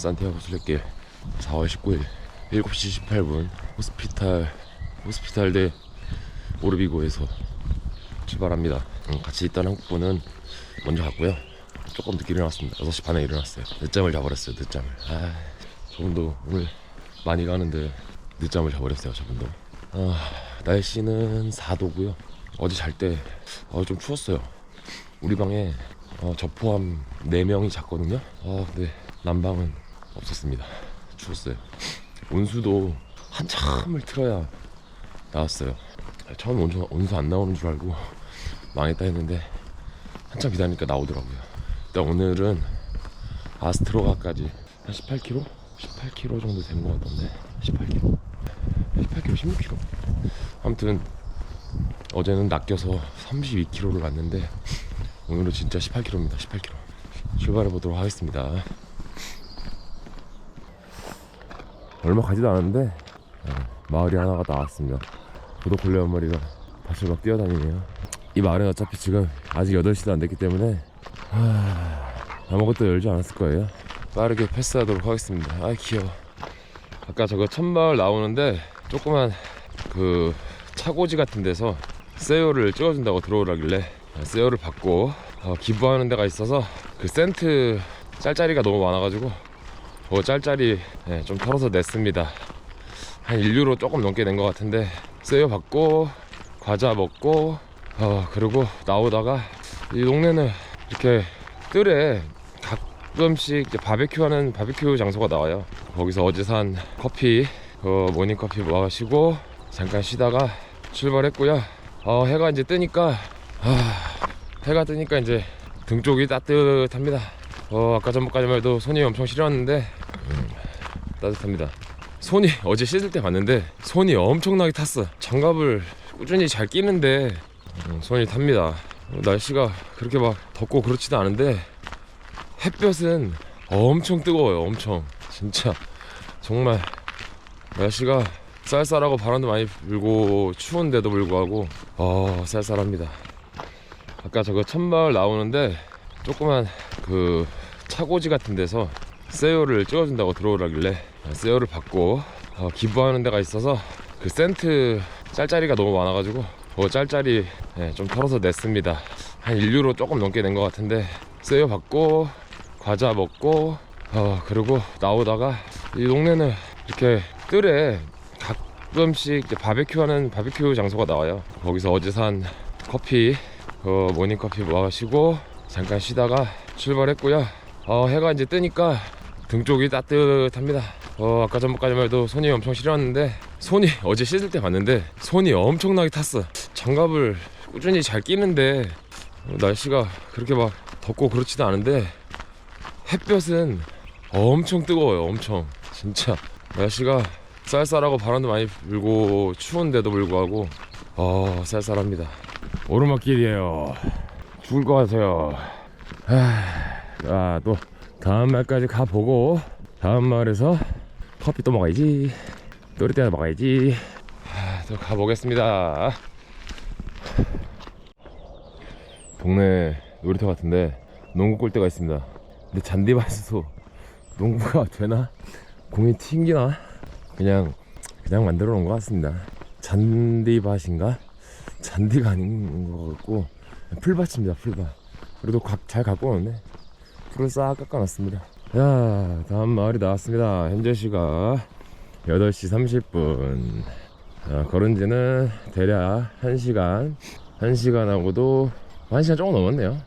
산티아고 순례길 4월 19일 7시 18분 호스피탈 호스피탈 대 오르비고에서 출발합니다. 음, 같이 있던 한국분은 먼저 갔고요. 조금 늦게 일어났습니다. 6시 반에 일어났어요. 늦잠을 자버렸어요. 늦잠을. 아, 저분도 오늘 많이 가는데 늦잠을 자버렸어요. 저분도. 아, 날씨는 4도고요. 어제 잘때 어, 좀 추웠어요. 우리 방에 어, 저 포함 4명이 잤거든요. 아, 근데 난방은 없었습니다. 추웠어요. 온수도 한참을 틀어야 나왔어요. 처음 온수, 온수 안 나오는 줄 알고 망했다 했는데 한참 기다리니까 나오더라고요. 일단 오늘은 아스트로가까지 한 18km? 18km 정도 된것 같던데 18km? 18km, 16km. 아무튼 어제는 낚여서 32km를 갔는데 오늘은 진짜 18km입니다. 18km. 출발해 보도록 하겠습니다. 얼마 가지도 않았는데 어, 마을이 하나가 나왔습니다. 도덕골레 한 마리가 밭을 막 뛰어다니네요. 이 마을은 어차피 지금 아직 8시도 안 됐기 때문에 하... 아무것도 열지 않았을 거예요. 빠르게 패스하도록 하겠습니다. 아 귀여워. 아까 저거 천마을 나오는데 조그만 그 차고지 같은 데서 세요를 찍어준다고 들어오라길래 세요를 받고 어, 기부하는 데가 있어서 그 센트 짤짜리가 너무 많아가지고 그 짤짜리 예, 좀 털어서 냈습니다. 한 1유로 조금 넘게 낸 것 같은데 세요 받고 과자 먹고 어, 그리고 나오다가 이 동네는 이렇게 뜰에 가끔씩 바베큐 하는 바베큐 장소가 나와요. 거기서 어제 산 커피 그 모닝 커피 마시고 잠깐 쉬다가 출발했고요. 어, 해가 이제 뜨니까 아, 해가 뜨니까 이제 등 쪽이 따뜻합니다. 어, 아까 전까지만 해도 손이 엄청 시렸는데 음, 따뜻합니다. 손이 어제 씻을 때 봤는데 손이 엄청나게 탔어. 장갑을 꾸준히 잘 끼는데 음, 손이 탑니다. 날씨가 그렇게 막 덥고 그렇지도 않은데 햇볕은 엄청 뜨거워요. 엄청 진짜 정말 날씨가 쌀쌀하고 바람도 많이 불고 추운데도 불구하고 어 쌀쌀합니다. 아까 저거 천마을 나오는데 조그만 그 차고지 같은 데서 세요를 찍어준다고 들어오라길래 세요를 받고 어, 기부하는 데가 있어서 그 센트 짤짜리가 너무 많아가지고 그 짤짜리 예, 좀 털어서 냈습니다. 한 1유로 조금 넘게 낸 것 같은데 세요 받고 과자 먹고 어, 그리고 나오다가 이 동네는 이렇게 뜰에 가끔씩 바베큐 하는 바베큐 장소가 나와요. 거기서 어제 산 커피 그 모닝 커피 마시고 잠깐 쉬다가 출발했고요. 어, 해가 이제 뜨니까 등 쪽이 따뜻합니다. 어, 아까 전까지만 해도 손이 엄청 시렸는데 손이 어제 씻을 때 봤는데 손이 엄청나게 탔어. 장갑을 꾸준히 잘 끼는데 어, 날씨가 그렇게 막 덥고 그렇지도 않은데 햇볕은 엄청 뜨거워요. 엄청 진짜 날씨가 쌀쌀하고 바람도 많이 불고 추운데도 불구하고 어 쌀쌀합니다. 오르막길이에요. 죽을 것 같아요. 아, 또 다음 말까지 가보고 다음 마을에서 커피 또 먹어야지. 또리떼나 먹어야지. 아, 또 가보겠습니다. 동네 놀이터 같은데 농구 골대가 있습니다. 근데 잔디밭에서 농구가 되나? 공이 튕기나? 그냥 그냥 만들어 놓은 것 같습니다. 잔디밭인가? 잔디가 아닌 것 같고 풀밭입니다. 풀밭. 그래도 각 잘 갖고 오는데 풀을 싹 깎아놨습니다. 자, 다음 마을이 나왔습니다. 현재 시각 8시 30분. 자, 걸은 지는 대략 1시간. 1시간하고도 1시간 조금 넘었네요.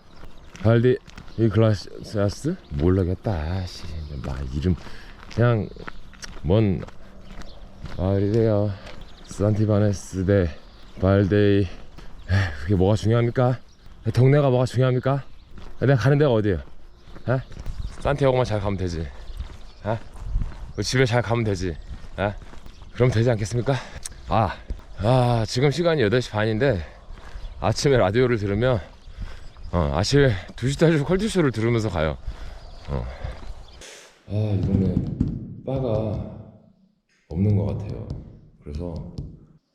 발디, 이 글라시아스? 모르겠다. 씨, 마, 이름. 그냥, 뭔 마을이래요. 산티바네스 대 발데이. 그게 뭐가 중요합니까? 동네가 뭐가 중요합니까? 내가 가는 데가 어디예요? 에? 산티아고만 잘 가면 되지. 아? 집에 잘 가면 되지. 아? 그럼 되지 않겠습니까? 아, 아, 지금 시간이 8시 반인데 아침에 라디오를 들으면 어, 아침에 2시 달주 컬투쇼를 들으면서 가요. 어. 아, 이 동네 바가 없는 것 같아요. 그래서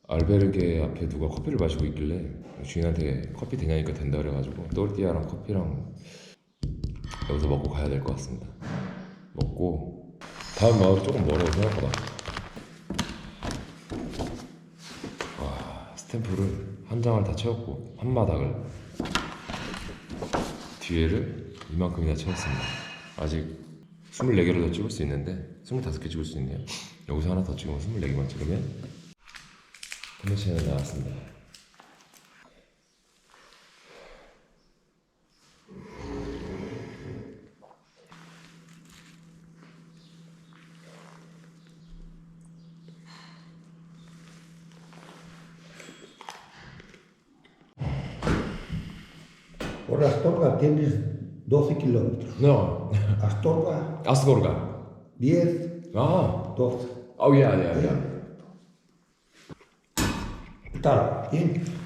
알베르게 앞에 누가 커피를 마시고 있길래 주인한테 커피 되냐니까 된다 그래가지고 또르띠아랑 커피랑 여기서 먹고 가야 될 것 같습니다. 먹고 다음 마을이 조금 멀어요 생각보다 와 스탬프를 한 장을 다 채웠고 한 마닥을 뒤에를 이만큼이나 채웠습니다. 아직 24개를 더 찍을 수 있는데 25개 찍을 수 있네요. 여기서 하나 더 찍으면 24개만 찍으면 컨디션이 나왔습니다 Por Astorga tienes 12 kilómetros. No Astorga, 아스고르가 10, 아 12. Oh yeah, yeah, yeah. ¿Qué tal? Bien.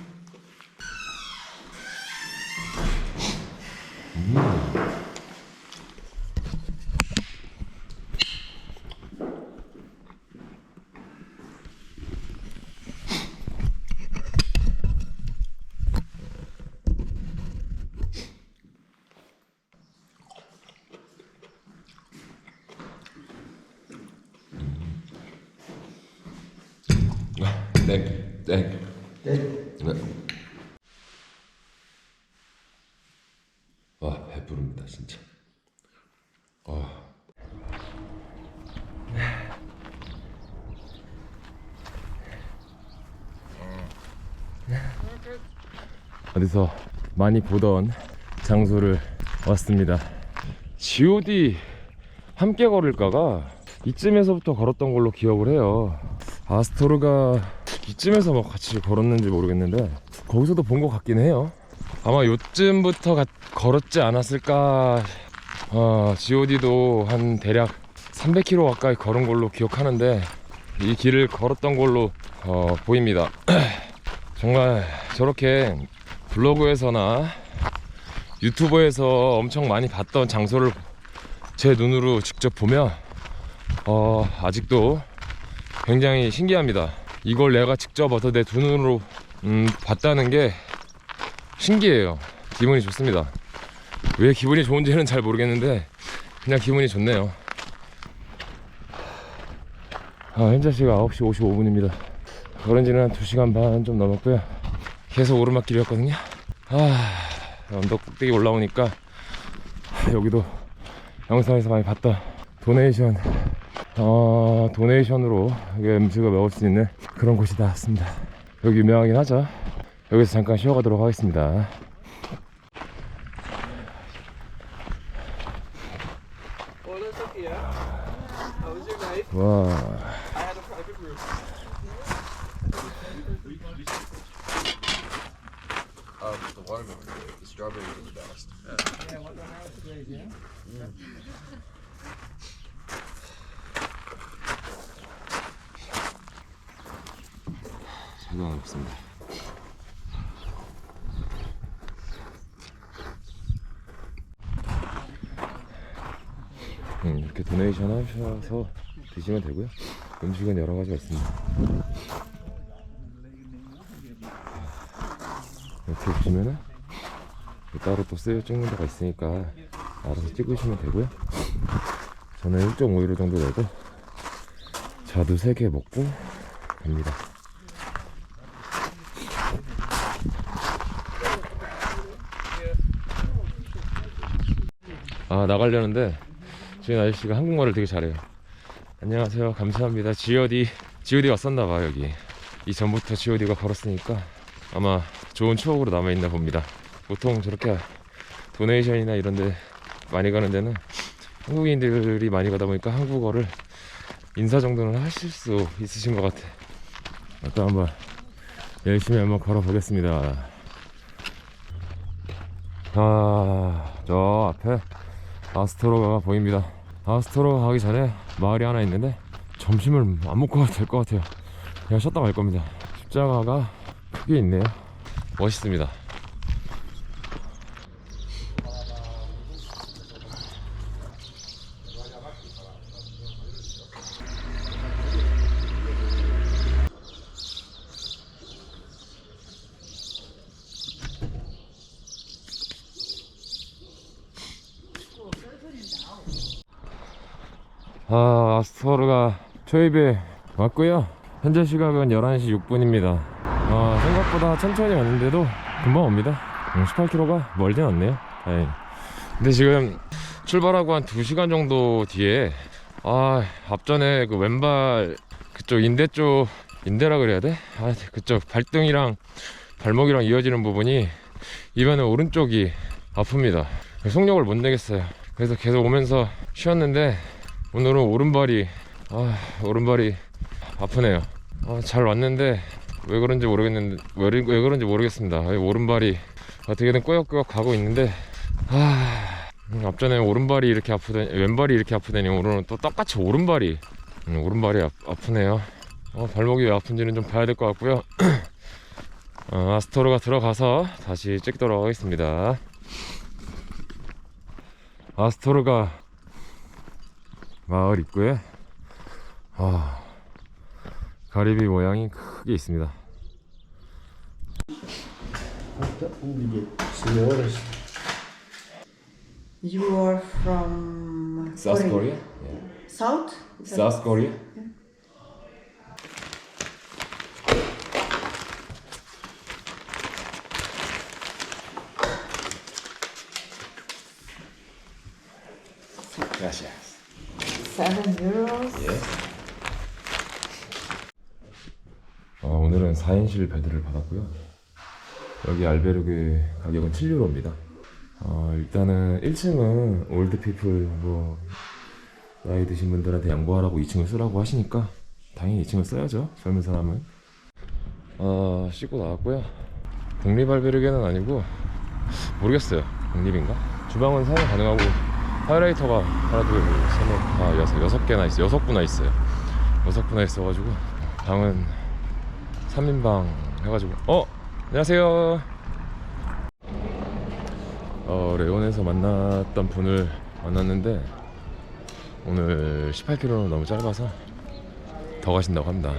땡, 땡. ¿Eh? 네. 와 배부릅니다 진짜. 아. 어디서 많이 보던 장소를 왔습니다. G.O.D 함께 걸을까가 이쯤에서부터 걸었던 걸로 기억을 해요. 아스토르가 이쯤에서 뭐 같이 걸었는지 모르겠는데 거기서도 본 것 같긴 해요. 아마 요쯤부터 가- 걸었지 않았을까. 어, G.O.D도 한 대략 300km 가까이 걸은 걸로 기억하는데 이 길을 걸었던 걸로 어, 보입니다. 정말 저렇게 블로그에서나 유튜브에서 엄청 많이 봤던 장소를 제 눈으로 직접 보면 어, 아직도 굉장히 신기합니다. 이걸 내가 직접 어서 내 두 눈으로 음, 봤다는 게 신기해요. 기분이 좋습니다. 왜 기분이 좋은지는 잘 모르겠는데 그냥 기분이 좋네요. 아, 현재 시가 9시 55분입니다. 걸은 지는 한 2시간 반 좀 넘었고요. 계속 오르막길이었거든요. 아, 언덕 꼭대기 올라오니까 여기도 영상에서 많이 봤던 도네이션 어, 도네이션으로 음식을 먹을 수 있는 그런 곳이 나왔습니다. 여기 유명하긴 하죠. 여기서 잠깐 쉬어가도록 하겠습니다. Night? 와, 잘나왔습니다 음, 이렇게 도네이션 하셔서 드시면 되고요. 음식은 여러 가지가 있습니다. 이렇게 보시면은 따로 또 세일 찍는 데가 있으니까 알아서 찍으시면 되고요. 저는 1.5유로 정도 내고 자두 3개 먹고 갑니다. 아 나가려는데 지금 아저씨가 한국말을 되게 잘해요. 안녕하세요. 감사합니다. G.O.D G.O.D 왔었나봐 여기. 이전부터 G.O.D가 걸었으니까 아마 좋은 추억으로 남아있나 봅니다. 보통 저렇게 도네이션이나 이런데 많이 가는 데는 한국인들이 많이 가다 보니까 한국어를 인사 정도는 하실 수 있으신 것 같아. 아까 한번 열심히 한번 걸어보겠습니다. 아, 저 앞에 아스토로가가 보입니다. 아스토로가 가기 전에 마을이 하나 있는데 점심을 안 먹고 가도 될 것 같아요. 그냥 쉬었다 갈 겁니다. 십자가가 크게 있네요. 멋있습니다. 초입에 왔고요. 현재 시각은 11시 6분입니다. 아, 생각보다 천천히 왔는데도 금방 옵니다. 18km가 멀진 않네요. 다행히. 근데 지금 출발하고 한 2시간 정도 뒤에 아, 앞전에 그 왼발 그쪽 인대 쪽 인대라 그래야 돼? 아, 그쪽 발등이랑 발목이랑 이어지는 부분이 이번에 오른쪽이 아픕니다. 속력을 못 내겠어요. 그래서 계속 오면서 쉬었는데 오늘은 오른발이 아 오른발이 아프네요. 아, 잘 왔는데 왜 그런지 모르겠는데 왜, 왜 그런지 모르겠습니다. 이 오른발이 어떻게든 꾸역꾸역 가고 있는데 아 음, 앞전에 오른발이 이렇게 아프더니 왼발이 이렇게 아프더니 오늘은 또 똑같이 오른발이 음, 오른발이 아, 아프네요. 어, 발목이 왜 아픈지는 좀 봐야 될 것 같고요. 어, 아스토르가 들어가서 다시 찍도록 하겠습니다. 아스토르가 마을 입구에 아, 가리비 모양이 크게 있습니다. You are from South Korea? South? South Korea? Gracias. Seven euros. 어, 오늘은 4인실 베드를 받았고요. 여기 알베르그 가격은 7유로입니다. 어, 일단은 1층은 올드 피플 뭐 나이 드신 분들한테 양보하라고 2층을 쓰라고 하시니까 당연히 2층을 써야죠. 젊은 사람은. 어, 씻고 나왔고요. 독립 알베르게는 아니고 모르겠어요. 독립인가? 주방은 사용 가능하고 하이라이터가 하나 둘 셋, 넷, 다 여섯 여섯 개나 있어요. 여섯 구나 있어요. 여섯 구나 있어가지고 방은 3인방 해가지고. 어 안녕하세요. 어 레온에서 만났던 분을 만났는데 오늘 18km는 너무 짧아서 더 가신다고 합니다.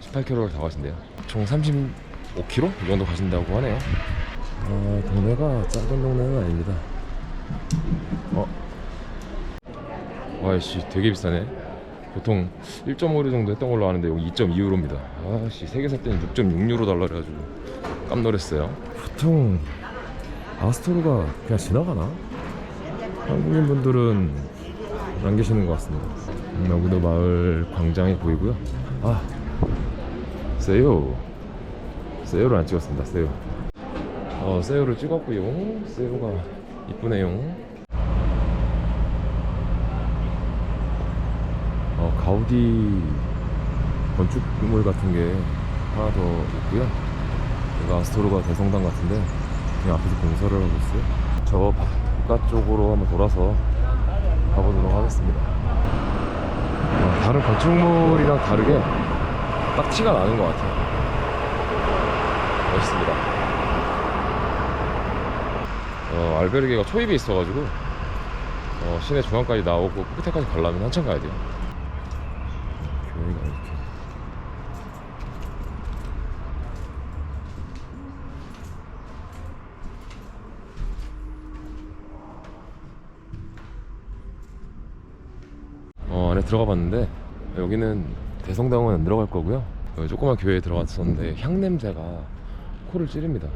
18km를 더 가신대요. 총 35km 이 정도 가신다고 하네요. 아 동네가 작은 동네는 아닙니다. 어? 와이씨 되게 비싸네 보통 1.5유로 정도 했던 걸로 아는데 여기 2.2유로입니다. 아씨 세개 살 때는 6.6유로 달라 그래가지고 깜놀했어요. 보통 아스토르가 그냥 지나가나? 한국인 분들은 안 계시는 것 같습니다. 음, 여기도 마을 광장이 보이고요. 아 세요 세요를 안 찍었습니다. 세요. 어 세요를 찍었고요. 세요가 이쁘네요. 어, 가우디 건축물 같은 게 하나 더 있고요. 여기 아스토르가 대성당 같은데 그냥 앞에서 공사를 하고 있어요. 저 바깥쪽으로 한번 돌아서 가보도록 하겠습니다. 어, 다른 건축물이랑 다르게 딱 티가 나는 것 같아요. 멋있습니다. 어, 알베르게가 초입에 있어가지고 어, 시내 중앙까지 나오고 끝에까지 가려면 한참 가야 돼요. 교회가 이렇게 어 안에 들어가 봤는데 여기는 대성당은 안 들어갈 거고요 여기 조그만 교회에 들어갔었는데 향 냄새가 코를 찌릅니다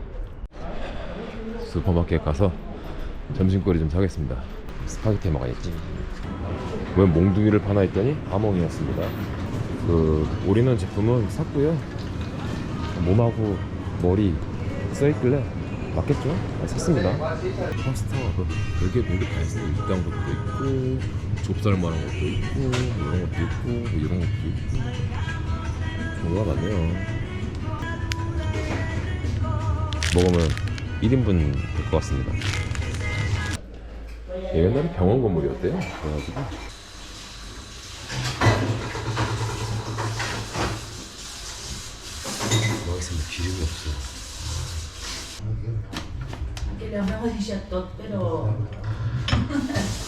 슈퍼마켓 가서 점심거리 좀 사겠습니다 스파게티 먹어야지 왜 몽둥이를 파나 했더니 아몽이었습니다. 그 올인원 제품은 샀고요. 몸하고 머리 써있길래 맞겠죠? 아, 샀습니다. 파스타 뭐 별게 별게 다 있어요. 육당 것도 있고 좁쌀만한 것도 있고 뭐 이런 것도 있고 뭐 이런 것도 있고 종류가 많네요. 먹으면 1인분 될 것 같습니다. 옛날에 병원 건물이었대요. 그래가지고 먹겠습니다. 기름이 없어. Pero.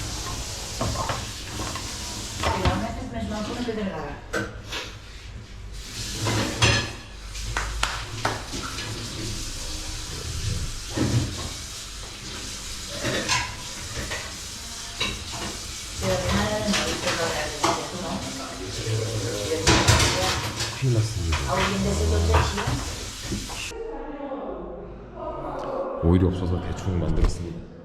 오일이 없어서 대충 만들었습니다.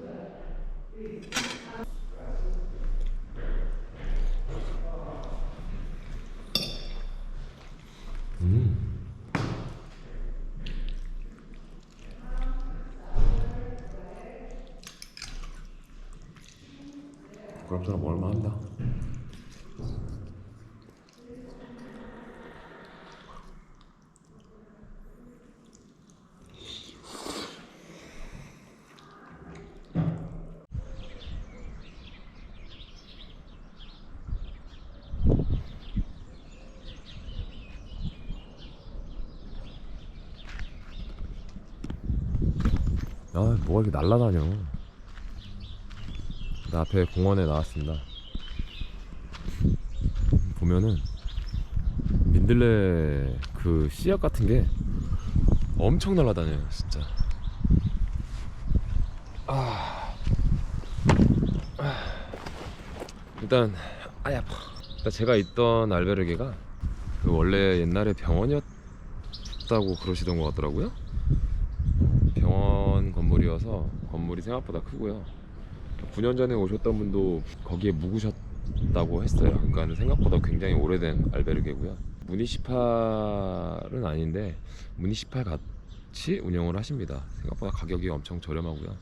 그럼 사람 얼마 한다. 아, 뭐가 이렇게 날라다녀. 나 앞에 공원에 나왔습니다. 보면은 민들레 그 씨앗 같은 게 엄청 날라다녀요, 진짜. 아, 아. 일단 아야 아파. 일단 제가 있던 알베르게가 그 원래 옛날에 병원이었다고 그러시던 것 같더라고요. 병원 건물이어서 건물이 생각보다 크고요. 9년 전에 오셨던 분도 거기에 묵으셨다고 했어요. 그러니까 생각보다 굉장히 오래된 알베르게고요. 무니시팔은 아닌데 무니시팔 같이 운영을 하십니다. 생각보다 가격이 엄청 저렴하고요.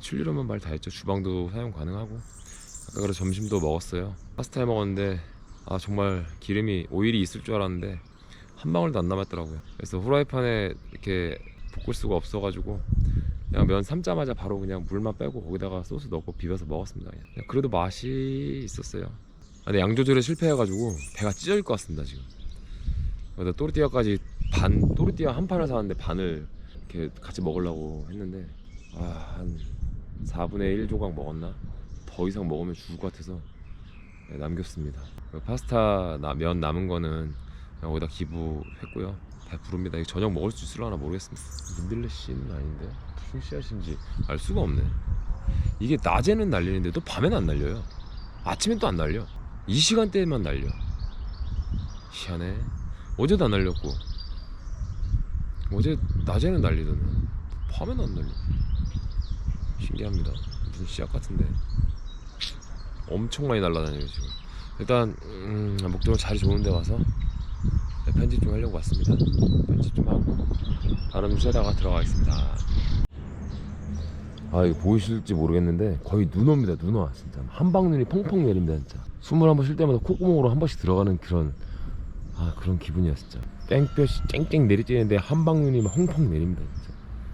출리로만 말 다 했죠. 주방도 사용 가능하고. 아까 그래서 점심도 먹었어요. 파스타 해 먹었는데 아 정말 기름이 오일이 있을 줄 알았는데 한 방울도 안 남았더라고요. 그래서 후라이팬에 이렇게 볶을 수가 없어가지고 그냥 면 삶자마자 바로 그냥 물만 빼고 거기다가 소스 넣고 비벼서 먹었습니다. 그냥. 그래도 맛이 있었어요. 아, 근데 양 조절에 실패해가지고 배가 찢어질 것 같습니다 지금. 그래서 또르띠아까지 반 또르띠아 한 판을 사는데 반을 이렇게 같이 먹으려고 했는데 아 한 4분의 1 조각 먹었나? 더 이상 먹으면 죽을 것 같아서 네, 남겼습니다. 그 파스타 나, 면 남은 거는 거기다 기부했고요. 다 부릅니다. 이거 저녁 먹을 수 있을라나 모르겠습니다. 민들레 씨는 아닌데 무슨 씨앗인지 알 수가 없네. 이게 낮에는 날리는데 또 밤에는 안 날려요. 아침엔 또 안 날려. 이 시간대에만 날려. 희한해. 어제도 안 날렸고 어제 낮에는 날리더니 밤에는 안 날려. 신기합니다. 무슨 씨앗 같은데 엄청 많이 날라다녀요 지금. 일단 음, 목적으로 자리 좋은데 와서 네, 편집 좀 하려고 왔습니다. 편집 좀 하고 발음 쉬다가 들어가겠습니다. 아 이거 보이실지 모르겠는데 거의 눈 옵니다. 눈 와. 진짜 한방눈이 펑펑 내립니다. 진짜 숨을 한 번 쉴 때마다 콧구멍으로 한 번씩 들어가는 그런 아 그런 기분이야 진짜. 땡볕이 쨍쨍 내리쬐는데 한방눈이 막 펑펑 내립니다.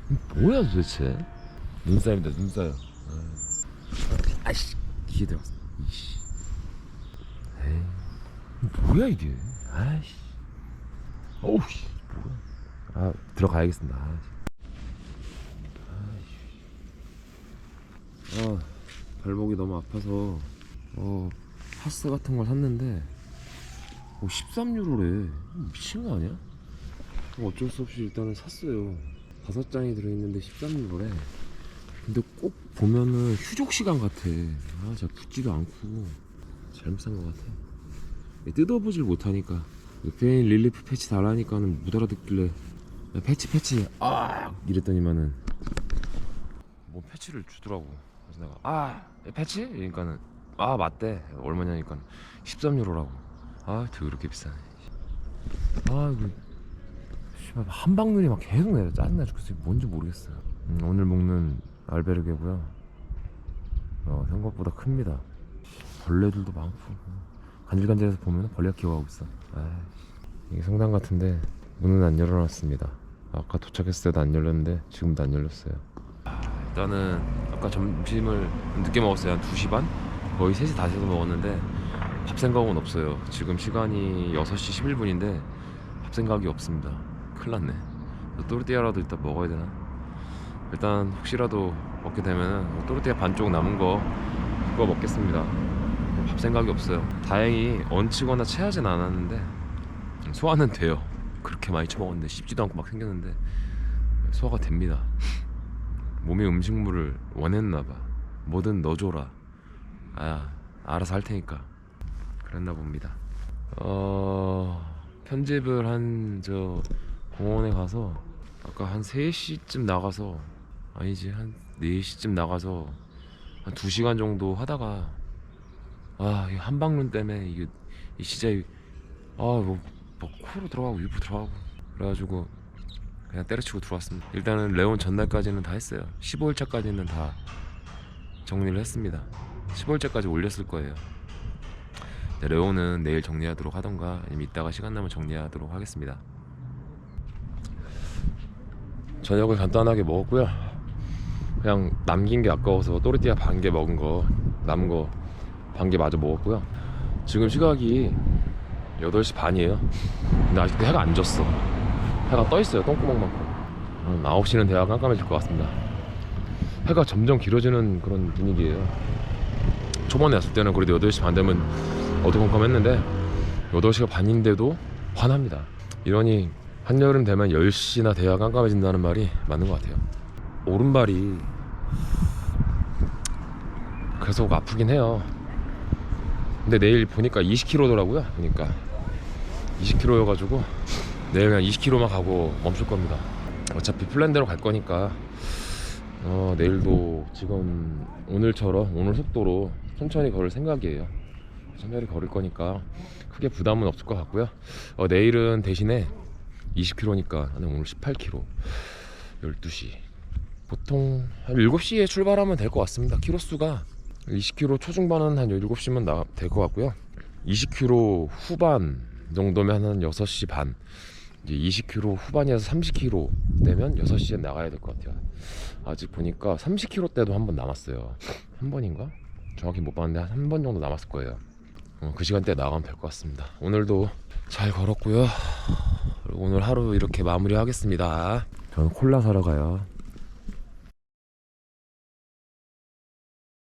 진짜. 뭐야 도대체? 눈싸입니다. 눈싸요. 아. 아이씨 이게 들어갔어. 이씨. 에이 뭐야 이게? 아이씨. 어우 씨 뭐야? 아 들어가야겠습니다. 아이씨. 아 발목이 너무 아파서 어 파스 같은 걸 샀는데 어 13유로래 미친 거 아니야? 어, 어쩔 수 없이 일단은 샀어요 다섯 장이 들어있는데 13유로래 근데 꼭 보면은 휴족 시간 같아 아 진짜 붙지도 않고 잘못 산 거 같아 뜯어보질 못하니까 페인 릴리프 패치 달라니까는 못 알아듣길래 패치 패치. 아 이랬더니만은. 뭐 패치를 주더라고 그래서 내가. 아 패치? 그러니까는. 아 맞대. 얼마냐니까 13유로라고. 아 더럽게 비싸네 아 이거 씨발 한방눈이 막 계속 내려. 짜증나 죽겠어. 뭔지 모르겠어요 음, 오늘 먹는 알베르게고요. 어, 생각보다 큽니다. 벌레들도 많고 간질간질해서 보면 벌레가 기어가고 있어. 아 이게 성당 같은데 문은 안 열어놨습니다. 아까 도착했을 때도 안 열렸는데 지금도 안 열렸어요. 일단은 아까 점심을 늦게 먹었어요. 한 2시 반? 거의 3시 다 돼서 먹었는데 밥 생각은 없어요. 지금 시간이 6시 11분인데 밥 생각이 없습니다. 큰일 났네. 또르띠아라도 일단 먹어야 되나? 일단 혹시라도 먹게 되면은 또르띠아 반쪽 남은 거 그거 먹겠습니다 밥 생각이 없어요. 다행히 얹히거나 체하진 않았는데 소화는 돼요. 그렇게 많이 처먹었는데 씹지도 않고 막 생겼는데 소화가 됩니다. 몸에 음식물을 원했나봐. 뭐든 넣어줘라. 아 알아서 할 테니까. 그랬나 봅니다. 어 편집을 한 저 공원에 가서 아까 한 3시쯤 나가서 아니지 한 4시쯤 나가서 한 2시간 정도 하다가 아, 이 한방눈 때문에 이게 이 진짜 이- 아, 뭐, 뭐 코로 들어가고 입으로 들어가고 그래가지고 그냥 때려치고 들어왔습니다. 일단은 레온 전날까지는 다 했어요. 15일차까지는 다 정리를 했습니다. 15일차까지 올렸을 거예요. 네, 레온은 내일 정리하도록 하던가 아니면 이따가 시간 나면 정리하도록 하겠습니다. 저녁을 간단하게 먹었고요. 그냥 남긴 게 아까워서 또르띠아 반 개 먹은 거 남은 거 반개 마저 먹었고요. 지금 시각이 8시 반이에요. 근데 아직도 해가 안 졌어. 해가 떠 있어요. 똥구멍만큼. 음, 9시는 대화 깜깜해질 것 같습니다. 해가 점점 길어지는 그런 분위기예요. 초반에 왔을 때는 그래도 8시 반 되면 어두컴컴했는데 8시가 반인데도 환합니다. 이러니 한여름 되면 10시나 대화 깜깜해진다는 말이 맞는 것 같아요. 오른발이 계속 아프긴 해요. 근데 내일 보니까 20km더라고요. 보니까 20km여가지고 내일 그냥 20km만 가고 멈출 겁니다. 어차피 플랜대로 갈 거니까 어, 내일도 지금 오늘처럼 오늘 속도로 천천히 걸을 생각이에요. 천천히 걸을 거니까 크게 부담은 없을 것 같고요. 어, 내일은 대신에 20km니까 나는 오늘 18km 12시 보통 한 7시에 출발하면 될 것 같습니다. 키로수가 20km 초중반은 한 7시면 될 것 같고요. 20km 후반 정도면 한 6시 반 이제 20km 후반에서 30km 되면 6시에 나가야 될 것 같아요. 아직 보니까 30km 때도 한 번 남았어요. 한 번인가? 정확히 못 봤는데 한한번 정도 남았을 거예요. 어, 그 시간대에 나가면 될 것 같습니다. 오늘도 잘 걸었고요. 오늘 하루 이렇게 마무리하겠습니다. 저는 콜라 사러 가요.